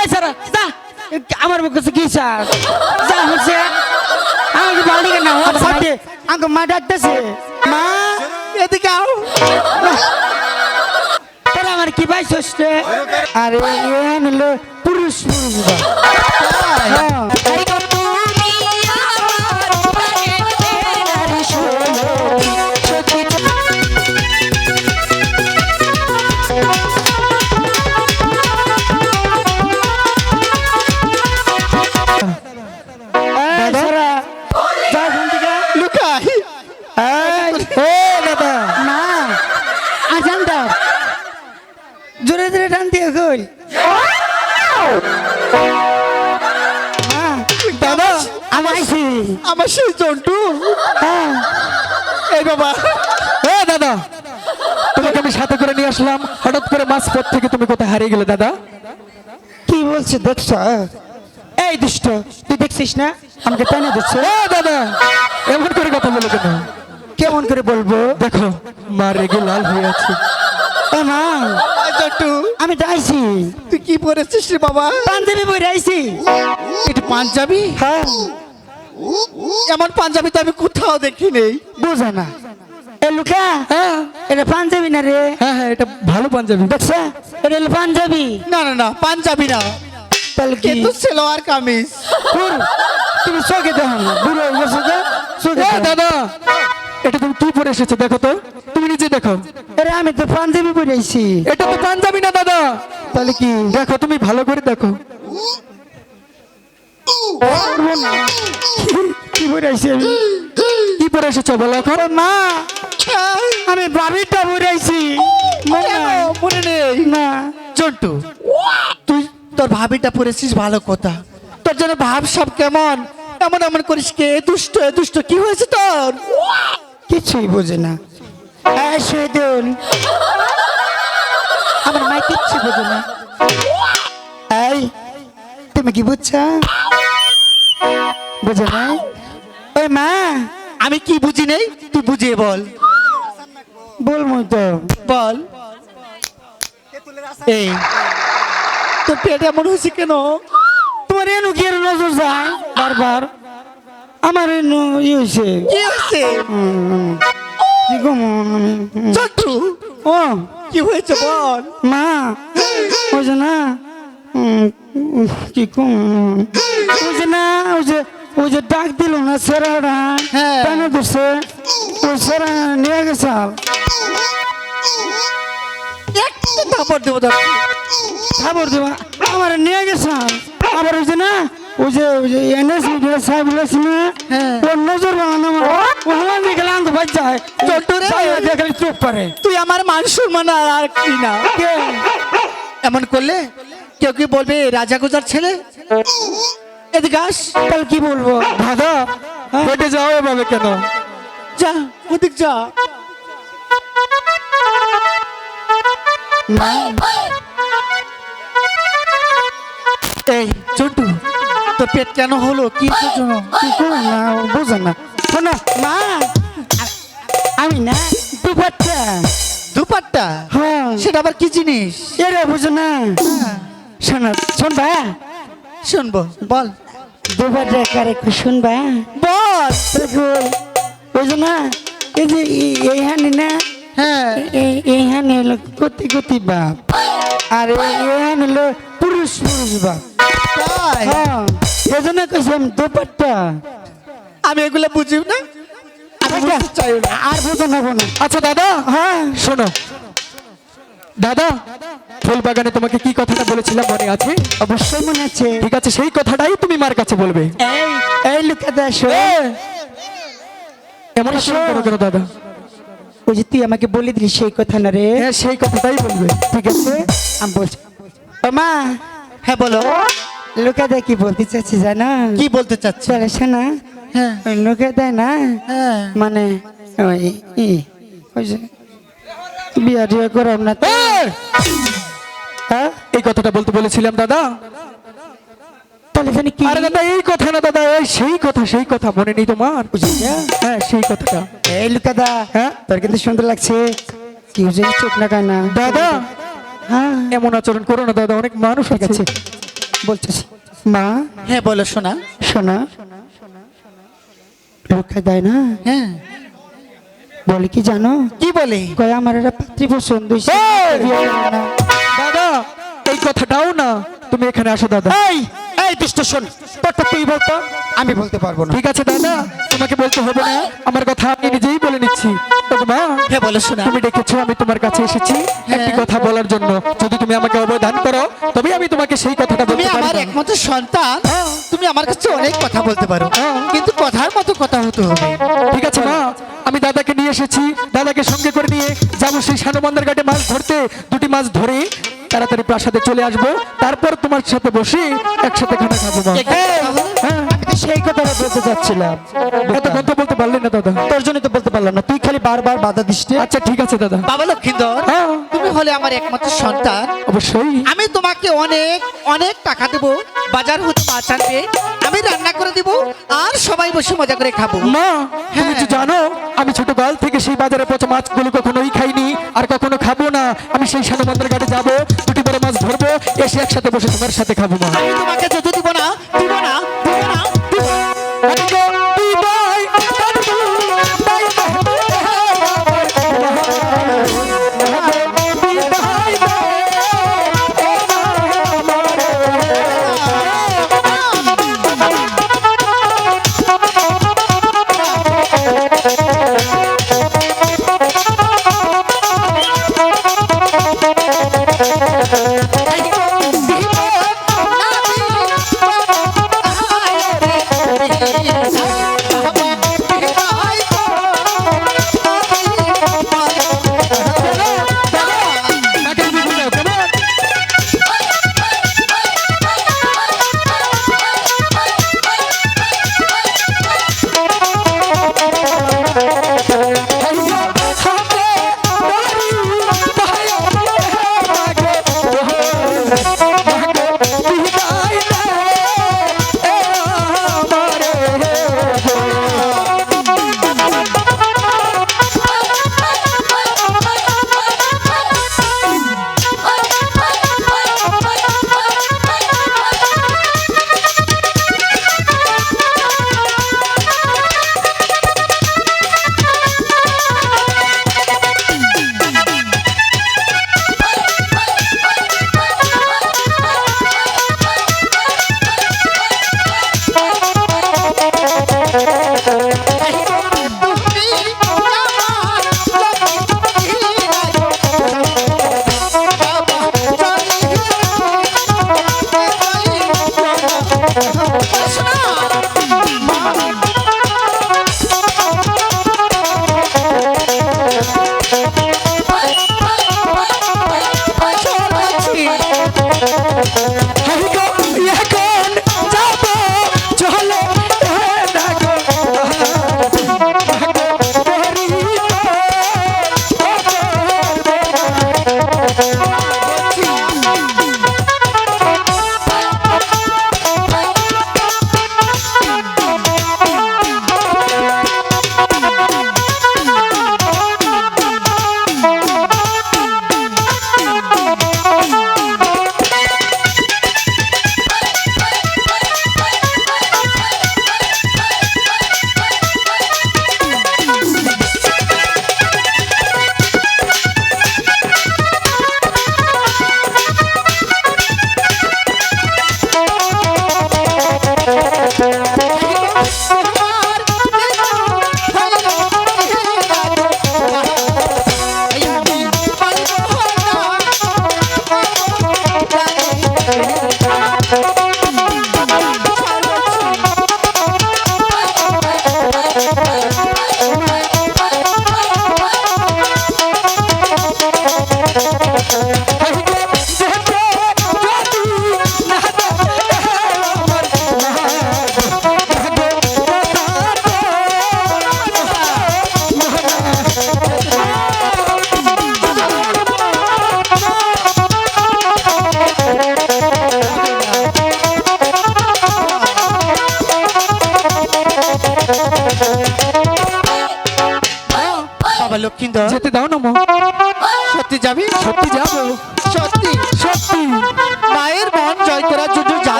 এই সারা যা। আমার কাছে কি চাস যা হচ্ছে আমাকে বাড়ি কেন সাথে আমাকে মা ডাকতেছে। মা এদিকে আও। তোরা আমার কি ষষ্ঠে? আরে পুরুষ পুরুষ দাদা আমি আইছি আমার সেই জন্টু। হ্যাঁ। এই বাবা। এ দাদা তোমাকে আমি সাথে করে নিয়ে আসলাম। হঠাৎ করে মাছ পথ থেকে তুমি কোথায় হারিয়ে গেলে দাদা? কি বলছে দেখছ? এই দুষ্ট তুই দেখছিস না? আমাকে টানে দিচ্ছে এ দাদা এমন করে কথা বলো কেন? কেমন করে বলব? দেখো মা রেগে লাল হয়ে আছে। মা এই জন্টু আমি তো আইছি তুই কি পরেছিস রে বাবা? পাঞ্জাবি বই আইছি। এটা পাঞ্জাবি? হ্যাঁ। এমন পাঞ্জাবি তো আমি কোথাও দেখি নেই বুঝে না। এ লুকা হ্যাঁ। এটা পাঞ্জাবি না রে? হ্যাঁ হ্যাঁ এটা ভালো পাঞ্জাবি। দেখছ? এটা হলো পাঞ্জাবি। না না না পাঞ্জাবি না। তাহলে কি? কিন্তু সেলোয়ার কামিজ। তুমি চোখে দেখো না। বুড়ো হয়ে গেছো দাদা! এটা তুমি কি পরে এসেছ? দেখো তো। তুমি নিজে দেখো। আমি তো পাঞ্জাবি পরে আইছি। এটা তো পাঞ্জাবি না দাদা। তাহলে কি? দেখো তুমি ভালো করে দেখো। না কি পরে আইছি আমি? কি পরে এসেছ বলো এখন? মা। আমি বাবিটা পরে আইছি। কেন? নাই? না। জন্টু তুই তোর ভাবিটা পরেছিস ভালো কথা। তোর জন্য ভাব সব কেমন? এমন এমন করিস কে? দুষ্ট দুষ্ট। কি হয়েছে তোর? কিছুই বোঝে না। এই শহীদুল আমার মা কিচ্ছু বোঝে না। এই তুমি কি বুঝছ? বুঝে না? ওই মা আমি কি বুঝি নেই? তুই বুঝিয়ে বল। বলব তো বল। এই তোর পেট এমন হয়েছে কেন? তোমার এনু কি নজর যায়? বারবার। আমার এনু ই হয়েছে। কি হয়েছে? কি গো আমি জন্টু ও কি হয়েছে বল? মা যে না কি কম যে না ওই যে ওই যে ডাক দিল না সেরাটা? হ্যাঁ। কেন দিচ্ছে ওই সেরা নিয়ে গেছে একটু থাপড় দেবো খবর দেবা? আমার নিয়ে গেছে আবার ওই যে না ওই যে এনএসি সাহেব হ্যাঁ। বানানো বাচ্চায় দেখলে চোখ পারে তুই আমার মান সম্মান আর কি না? এমন করলে কেউ কি বলবে রাজা গুজার ছেলে? এদিকে আস। তাহলে কি বলব? দাদা হেঁটে যাও এভাবে কেন? যা ওদিক যা। এই চন্টু। তোর পেট কেন হলো? কি জন্য কি না বোঝে না। শোনো মা আমি না দুপাট্টা। দুপাট্টা? হ্যাঁ। সেটা আবার কি জিনিস? এরে বুঝো না। শোনো শুনবা? শুনব বল। দুপাট্টা কারে শুনবা? বল। বুঝো না এই যে এই- হানি না হ্যাঁ। এই হানি হলো কতি কতি বাপ। আর এই হানি হলো পুরুষ পুরুষ বাপ। হ্যাঁ। সেজন্য কইছিলাম দুপাট্টা। আমি এগুলো বুঝি না? আমি বুঝতে চাই না। আর বুঝো না। বোনা আচ্ছা দাদা হ্যাঁ শোনো। দাদা ফুল বাগানে তোমাকে কি কথাটা বলেছিলাম মনে আছে? অবশ্যই মনে আছে। ঠিক আছে সেই কথাটাই তুমি মার কাছে বলবে। এই এই লুকাতে আসো এমন করো কেন দাদা? ওই যে তুই আমাকে বলে দিলি সেই কথা না রে। হ্যাঁ সেই কথাটাই বলবে। ঠিক আছে? আমি বলছি মা হ্যাঁ বলো। লুকাতে কি বলতে চাচ্ছি জানো? কি বলতে চাচ্ছ? শোনা। হ্যাঁ। না? হ্যাঁ। মানে ওই ওই বিয়া টিয়া না এই! হ্যাঁ? এই কথাটা বলতে বলেছিলাম দাদা। তাহলে জানি কি? আরে দাদা এই কথা না দাদা এই সেই কথা সেই কথা মনে নেই তোমার। হ্যাঁ সেই কথাটা। এই লুকাদা হ্যাঁ? তোর কিন্তু সুন্দর লাগছে। কি চোখ দাদা! হ্যাঁ। এমন আচরণ করো না দাদা অনেক মানুষ আছে। বলতেছি। মা? হ্যাঁ বলো শোনা। শোনা। রক্ষা দেয় না? হ্যাঁ। বলে কি জানো? কি বলে? কয় আমার একটা পাত্রী পছন্দ হয়েছে। এই! না। কথাটাও না। তুমি এখানে আসো দাদা। এই এই দুষ্ট শোন তোরটা তুই বলতো আমি বলতে পারব না। ঠিক আছে দাদা। তোমাকে বলতে হবে না। আমার কথা আমি নিজেই বলে নিচ্ছি। মা হ্যাঁ বলো শোনা। তুমি ডেকেছো আমি তোমার কাছে এসেছি একটি হ্যাঁ। কথা বলার জন্য। যদি তুমি আমাকে অবদান করো তবে আমি তোমাকে সেই কথাটা বলতে আমার একমাত্র সন্তান। তুমি আমার কাছে অনেক কথা বলতে পারো। হ্যাঁ। কিন্তু কথার মতো কথা হতে হবে। ঠিক আছে মা। আমি দাদাকে নিয়ে এসেছি। দাদাকে সঙ্গে করে নিয়ে যাব সেই সানুমন্দার ঘাটে মাছ ধরতে। দুটি মাছ ধরে তাড়াতাড়ি প্রাসাদে চলে আসব। তারপর তোমার সাথে বসে একসাথে খানা খাব। মা হ্যাঁ। আমি সেই কথাটা বলতে চাচ্ছিলাম। এত কথা বলতে পারলে না দাদা। তোর জন্য তো বলতে পারলাম না। তুই খালি বারবার বাধা দিস আচ্ছা ঠিক আছে দাদা। বাবা লক্ষিন্দর হ্যাঁ। তুমি হলে আমার একমাত্র সন্তান। অবশ্যই। আমি তোমাকে অনেক অনেক টাকা দেবো। বাজার হতে মাছ আনবে আমি রান্না করে দিব আর সবাই বসে মজা করে খাব। মা তুমি হ্যাঁ। তো জানো আমি ছোটকাল থেকে সেই বাজারে পচা মাছগুলো কখনোই খাইনি আর কখনো খাব না। আমি সেই সানুমন্দার ঘাটে যাব দুটি বড় মাছ ধরবো এসে একসাথে বসে তোমার সাথে খাব মা। আমি তোমাকে যেতে দিব না দিব না দিব না। দিব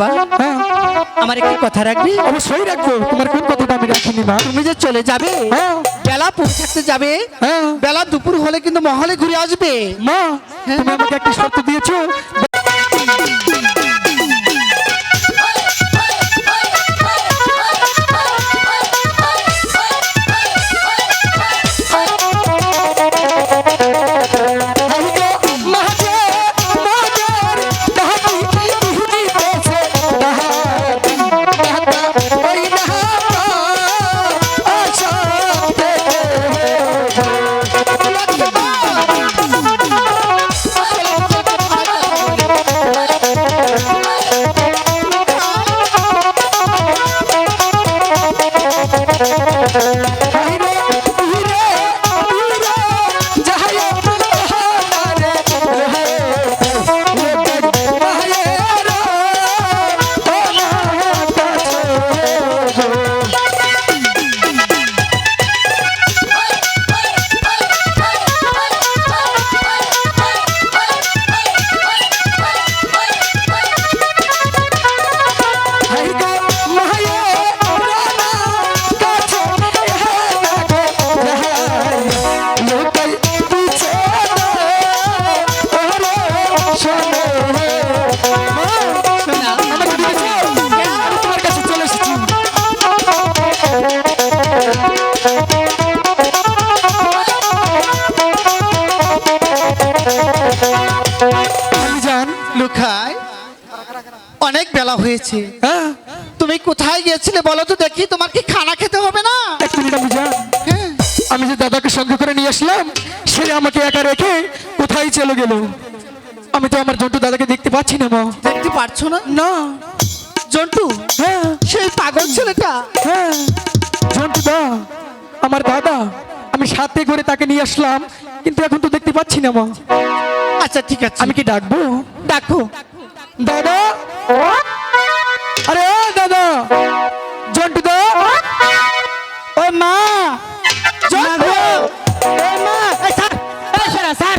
বাবা হ্যাঁ? আমার একটি কথা রাখবি? অবশ্যই রাখব। তোমার কোন কথাটা আমি রাখিনি মা? তুমি যে চলে যাবে হ্যাঁ। বেলা পৌঁছাতে থাকতে যাবে হ্যাঁ। বেলা দুপুর হলে কিন্তু মহলে ঘুরে আসবে। মা তুমি আমাকে একটা শর্ত দিয়েছ অনেক বেলা হয়েছে। হ্যাঁ। তুমি কোথায় গিয়েছিলে বলো তো দেখি তোমার কি খানা খেতে হবে না? হ্যাঁ। আমি যে দাদাকে সঙ্গে করে নিয়ে আসলাম সে আমাকে একা রেখে কোথায় চলে গেল? আমি তো আমার জন্টু দাদাকে দেখতে পাচ্ছি না মা। দেখতে পারছ না? না। জন্টু? হ্যাঁ। সেই পাগল ছেলেটা? হ্যাঁ। জন্টু দা আমার দাদা। আমি সাথে করে তাকে নিয়ে আসলাম কিন্তু এখন তো দেখতে পাচ্ছি না মা আচ্ছা ঠিক আছে আমি কি ডাকবো ডাকো দাদা আরে দাদা জন্টু দা ও মা গো ও মা এই স্যার এই স্যার স্যার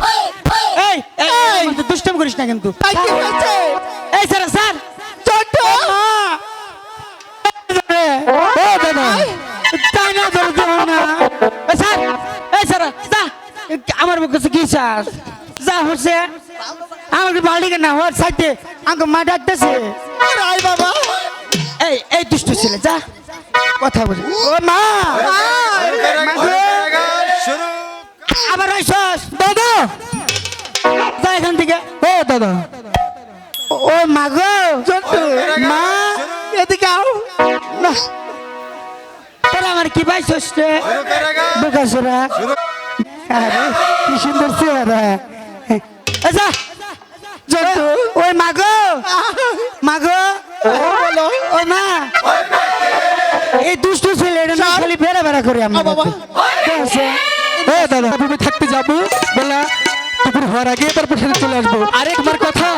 এই এই দুষ্টম করিস না কিন্তু এই আমার মুখ কাছে কি স্যার যা হচ্ছে। আমাকে বাড়ি কেন হওয়ার সাইডে আমাকে মা ডাকতেছে। বাবা। এই এই দুষ্ট ছেলে যা। কথা বলি। ও মা। আবার ওইসস দাদা। যা এখান থেকে। ও দাদা। ও মা গো। মা। এদিকে আও। না। তোরা আমার কি পাইছস রে বেকাসরা। আরে কি সুন্দর চেহারা। আচ্ছা ওই মা গো মা ওই মা। এই দুষ্ট ছেলে এটা না খালি বেড়া বেড়া করে আমি। দাদা তুমি থাকতে যাব। বলা দুপুর হওয়ার আগে তারপর সেটা চলে আসব। আরে তোমার কথা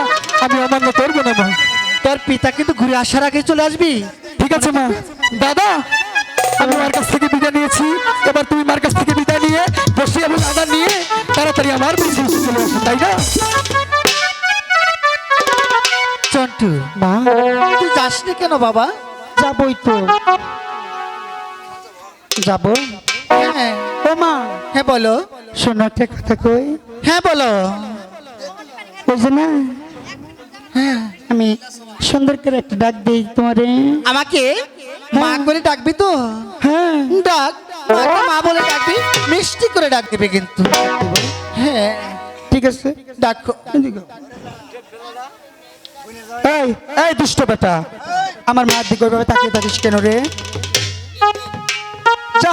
আমি অমান্য করব না মা। তোর পিতা কিন্তু ঘুরে আসার আগে চলে আসবি। ঠিক আছে মা। দাদা আমি মার কাছ থেকে বিদায় নিয়েছি। এবার তুমি মার বসে এবং আদার নিয়ে তাড়াতাড়ি আমার এসে চলে আসো তাই না? জন্টু মা? তুই যাসনি কেন বাবা? যাবই তো। যাব? হ্যাঁ। ও মা। হ্যাঁ বলো। শোনো একটা কথা কই? হ্যাঁ বলো। যে না হ্যাঁ। আমি সুন্দর করে একটা ডাক দিই তোমারে। আমাকে? মা করে ডাকবি তো? হ্যাঁ। ডাক। করে ডাক দিবে কিন্তু। হ্যাঁ ঠিক আছে। ডাকো। এই এই দুষ্ট বেটা আমার মার দিকে ওইভাবে তাকিয়ে থাকিস কেন রে? যা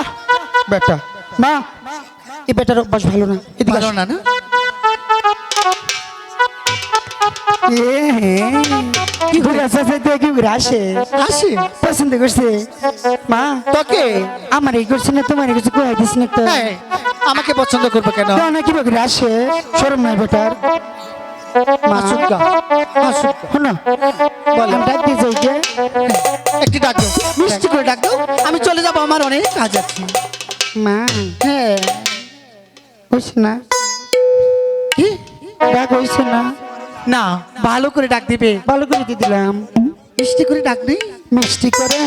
বেটা। মা এই বেটার অভ্যাস ভালো না। এদিকে ভালো না না? কি ঘুরে আসে আসে তুই কি ঘুরে আসে? আসি। পছন্দ করছে? মা তোকে? আমার এই করছে না তোমার দিস না তো? হ্যাঁ, আমাকে পছন্দ করবে কেন? না কি ঘুরে আসে। নাই বেটার। শোনো বল। ডাক দিয়ে যাই কে একটি ডাক দাও মিষ্টি করে ডাক দাও। আমি চলে যাব আমার অনেক কাজ আছে। মা হ্যাঁ। হইছে না। কি? ডাক হইছে না। না ভালো করে ডাক দিবে। ভালো করে দিয়ে দিলাম। মিষ্টি করে ডাক দিই মিষ্টি করে?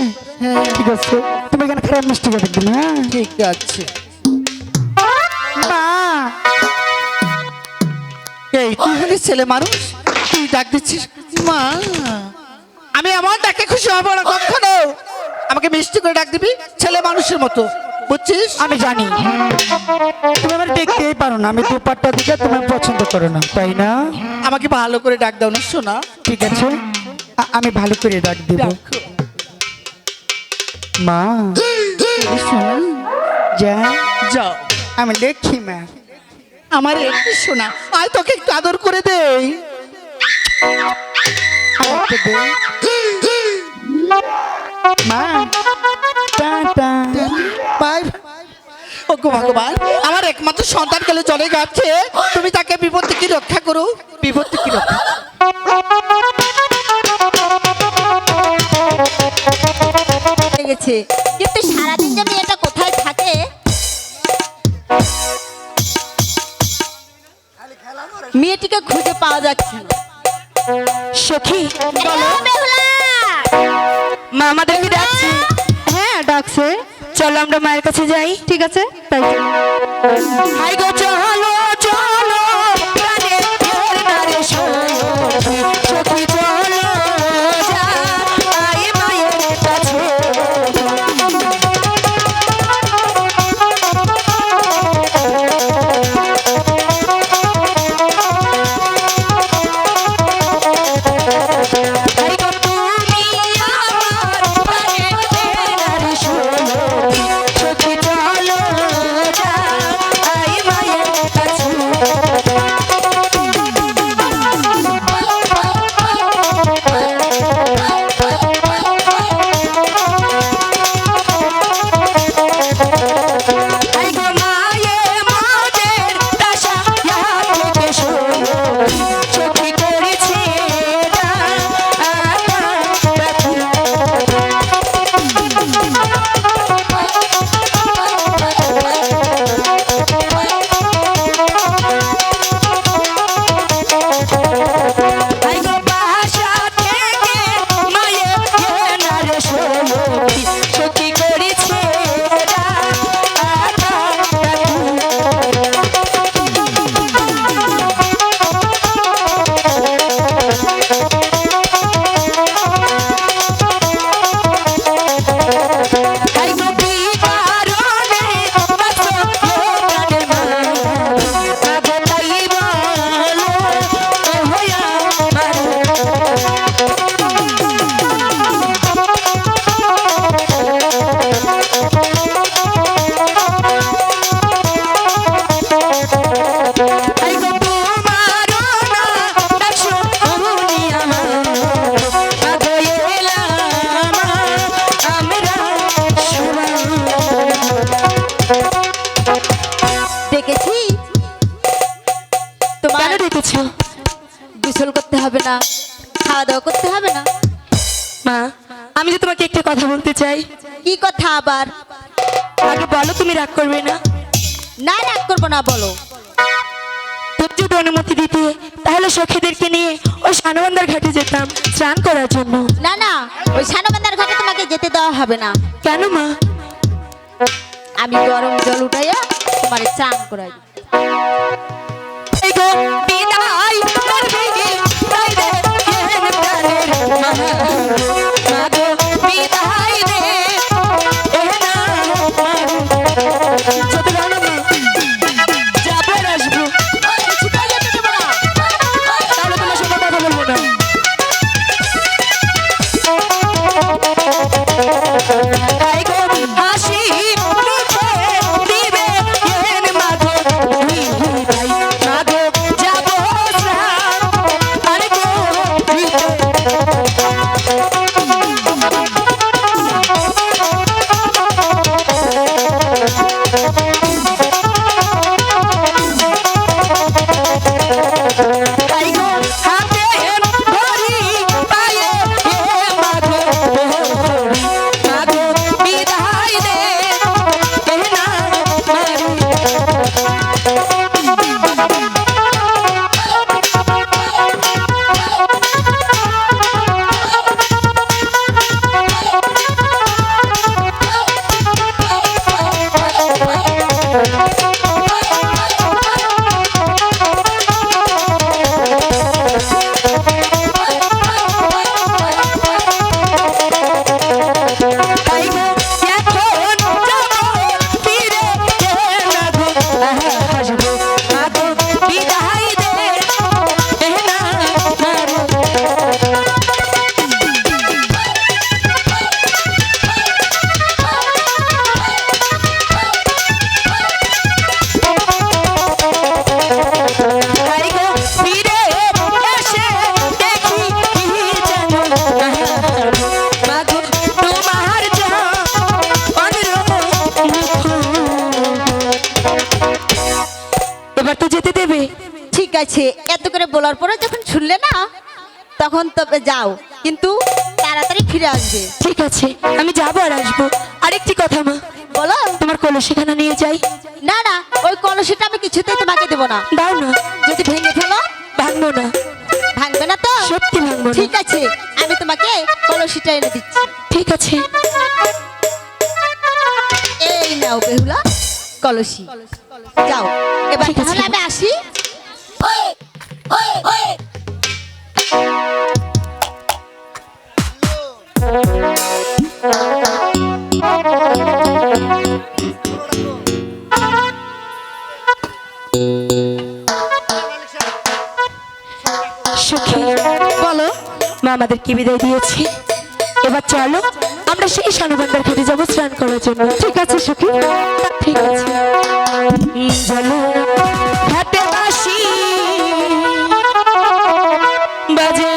হ্যাঁ। ঠিক আছে। তুমি এখানে খারাপ মিষ্টি করে দিলে হ্যাঁ? ঠিক আছে। মা! এই তুই হলি ছেলে মানুষ? তুই ডাক দিচ্ছিস। মা আমি আমার ডাকে খুশি হব না কখনো। আমাকে মিষ্টি করে ডাক দিবি ছেলে মানুষের মতো। বুঝছিস? আমি জানি। তুমি আমার দেখতেই পারো না আমি দুপাট্টা দিকে তুমি পছন্দ করো না তাই না? আমাকে ভালো করে ডাক দাও না শোনা। ঠিক আছে। আ- আমি ভালো করে ডাক দেব। মা। শোনা। যা। যাও। আমি দেখি মা। আমার একটু শোনা আয় তোকে একটু আদর করে দেই। দে। মা। ও গো ভগবান আমার একমাত্র সন্তান গেলে চলে যাচ্ছে। তুমি তাকে বিপদ থেকে রক্ষা করো? বিপদ থেকে রক্ষা? গেছে। কিন্তু সারাদিন যে মেয়েটা কোথায় থাকে? মেয়েটিকে খুঁজে পাওয়া যাচ্ছে না। সখী বলো। মা হ্যাঁ ডাকছে চলো আমরা মায়ের কাছে যাই ঠিক আছে? তাই সখীদেরকে নিয়ে ওই সানবন্দার ঘাটে যেতাম স্নান করার জন্য। না না ওই সানবান্দার ঘাটে তোমাকে যেতে দেওয়া হবে না। কেন মা? আমি গরম জল উঠাইয়া তোমার স্নান করাই। বিদায় যাও কিন্তু তাড়াতাড়ি ফিরে আসবে। ঠিক আছে আমি যাব আর আসব। আরেকটি কথা মা। বলো। তোমার কলসিখানা নিয়ে যাই। না না ওই কলসিটা আমি কিছুতেই তোমাকে দেবো না। দাও না। যদি ভেঙে ফেলো? ভাঙবো না। ভাঙবে না তো? সত্যি ভাঙবো ঠিক আছে আমি তোমাকে কলসিটা এনে দিচ্ছি। ঠিক আছে। এই নাও বেহুলা কলসি। যাও এবার। তাহলে আমি আসি। সুখী আমাদের কি বিদায় দিয়েছে? এবার চলো, আমরা সেই সানুবন্ধের ঘাটে যাব স্নান করার জন্য। ঠিক আছে, সুখী? ঠিক আছে। চলো বাজে